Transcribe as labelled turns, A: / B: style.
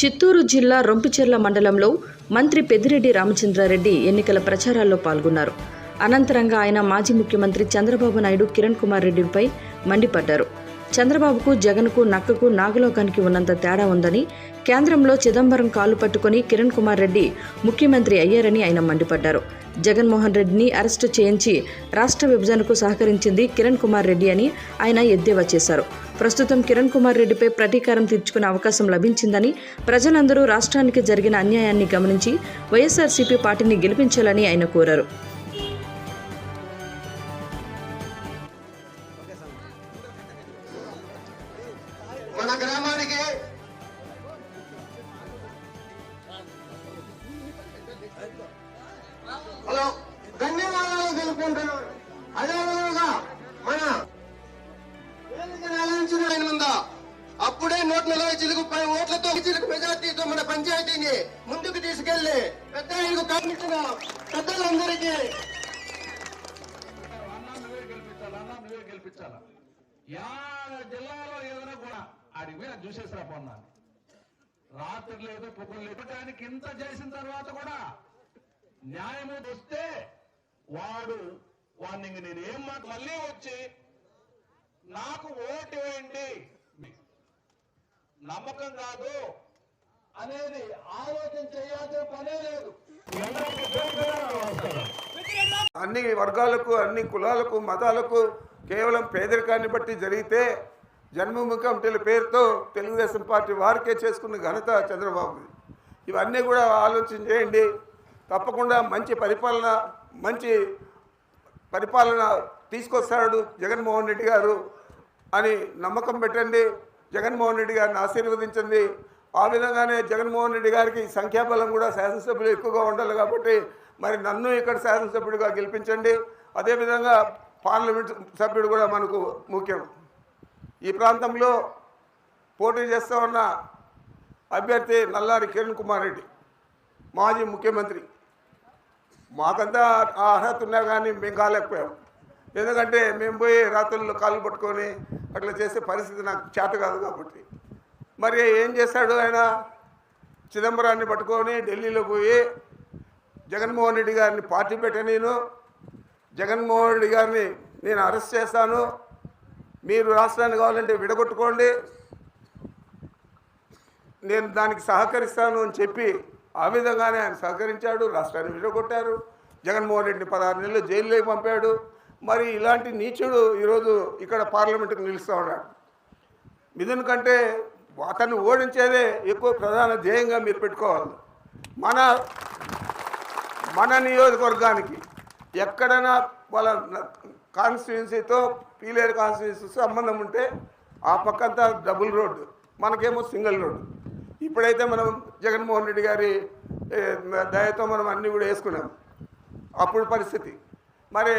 A: చిత్తూరు జిల్లా రొంపిచెర్ల మండలంలో మంత్రి పెద్దిరెడ్డి రామచంద్రారెడ్డి ఎన్నికల ప్రచారాల్లో పాల్గొన్నారు. అనంతరంగా ఆయన మాజీ ముఖ్యమంత్రి చంద్రబాబు నాయుడు కిరణ్ కుమార్ రెడ్డిపై మండిపడ్డారు. చంద్రబాబుకు జగన్కు నక్కకు నాగలోకానికి ఉన్నంత తేడా ఉందని కేంద్రంలో చిదంబరం కాలు పట్టుకుని కిరణ్ కుమార్ రెడ్డి ముఖ్యమంత్రి అయ్యారని ఆయన మండిపడ్డారు. జగన్మోహన్ రెడ్డిని అరెస్టు చేయించి రాష్ట్ర విభజనకు సహకరించింది కిరణ్ కుమార్ రెడ్డి అని ఆయన ఎద్దేవా చేశారు. ప్రస్తుతం కిరణ్ కుమార్ రెడ్డిపై ప్రతీకారం తీర్చుకునే అవకాశం లభించిందని ప్రజలందరూ రాష్ట్రానికి జరిగిన అన్యాయాన్ని గమనించి వైఎస్ఆర్సీపీ పార్టీని గెలిపించాలని ఆయన కోరారు.
B: మన గ్రామానికి హలో ధన్యవాదాలు తెలుపుకుంటున్నాను అదేవిధంగా మన ఆయన ఉందా అప్పుడే నూట నలభై చిలుగు పై ఓట్లతో చిలుగు మెజార్టీతో మన పంచాయతీని ముందుకు తీసుకెళ్ళి పెద్ద ఆయనకు కనిపించిన పెద్దలందరికీ.
C: గెలిపించాలా అన్నా జిల్లాలో ఏదైనా కూడా ఆడికి పోయి అది చూసేసిరా పొన్నాను రాత్రి లేదు పొగలు లేదు. దానికి ఇంత చేసిన తర్వాత కూడా న్యాయం వస్తే వాడు వాడిని ఇంక నేను ఏం మాట మళ్ళీ వచ్చి నాకు ఓటు వేయండి. నమ్మకం కాదు అనేది ఆలోచన చేయాల్సిన పనే లేదు.
D: అన్ని వర్గాలకు అన్ని కులాలకు మతాలకు కేవలం పేదరికాన్ని బట్టి జరిగితే జన్మముఖం కమిటీల పేరుతో తెలుగుదేశం పార్టీ వారికే చేసుకున్న ఘనత చంద్రబాబుది ఇవన్నీ కూడా ఆలోచన చేయండి. తప్పకుండా మంచి పరిపాలన మంచి పరిపాలన తీసుకొస్తాడు జగన్మోహన్ రెడ్డి గారు అని నమ్మకం పెట్టండి. జగన్మోహన్ రెడ్డి గారిని ఆశీర్వదించండి. ఆ విధంగానే జగన్మోహన్ రెడ్డి గారికి సంఖ్యాబలం కూడా శాసనసభ్యులు ఎక్కువగా ఉండాలి కాబట్టి మరి నన్ను ఇక్కడ శాసనసభ్యుడిగా గెలిపించండి. అదేవిధంగా పార్లమెంట్ సభ్యుడు కూడా మనకు ముఖ్యం. ఈ ప్రాంతంలో పోటీ చేస్తూ ఉన్న అభ్యర్థి నల్లారి కిరణ్ కుమార్ రెడ్డి మాజీ ముఖ్యమంత్రి. మాకంతా ఆ అర్హత ఉన్నా కానీ మేము కాలేకపోయాం. ఎందుకంటే మేము పోయి రాత్రుల్లో కాళ్ళు పట్టుకొని అట్లా చేసే పరిస్థితి నాకు చేత కాదు కాబట్టి. మరి ఏం చేశాడు ఆయన? చిదంబరాన్ని పట్టుకొని ఢిల్లీలో పోయి జగన్మోహన్ రెడ్డి గారిని పార్టీ పెట్ట నేను. జగన్మోహన్ రెడ్డి గారిని నేను అరెస్ట్ చేస్తాను. మీరు రాష్ట్రాన్ని కావాలంటే విడగొట్టుకోండి. నేను దానికి సహకరిస్తాను అని చెప్పి ఆ విధంగానే ఆయన సహకరించాడు రాష్ట్రాన్ని విడగొట్టారు. జగన్మోహన్ రెడ్డిని పదహారు నెలలు జైల్లోకి పంపాడు. మరి ఇలాంటి నీచుడు ఈరోజు ఇక్కడ పార్లమెంటుకు నిలుస్తూ ఉన్నాడు. మిథున్ కంటే అతన్ని ఓడించేదే ఎక్కువ ప్రధాన ధ్యేయంగా మీరు పెట్టుకోవాలి. మన మన నియోజకవర్గానికి ఎక్కడైనా వాళ్ళ కాన్స్టిట్యున్సీతో పీలేరు కాన్స్టిట్యున్సీ సంబంధం ఉంటే ఆ పక్కంతా డబుల్ రోడ్డు మనకేమో సింగిల్ రోడ్డు ఇప్పుడైతే మనం జగన్మోహన్ రెడ్డి గారి దయతో మనం అన్నీ కూడా వేసుకున్నాం. అప్పుడు పరిస్థితి. మరి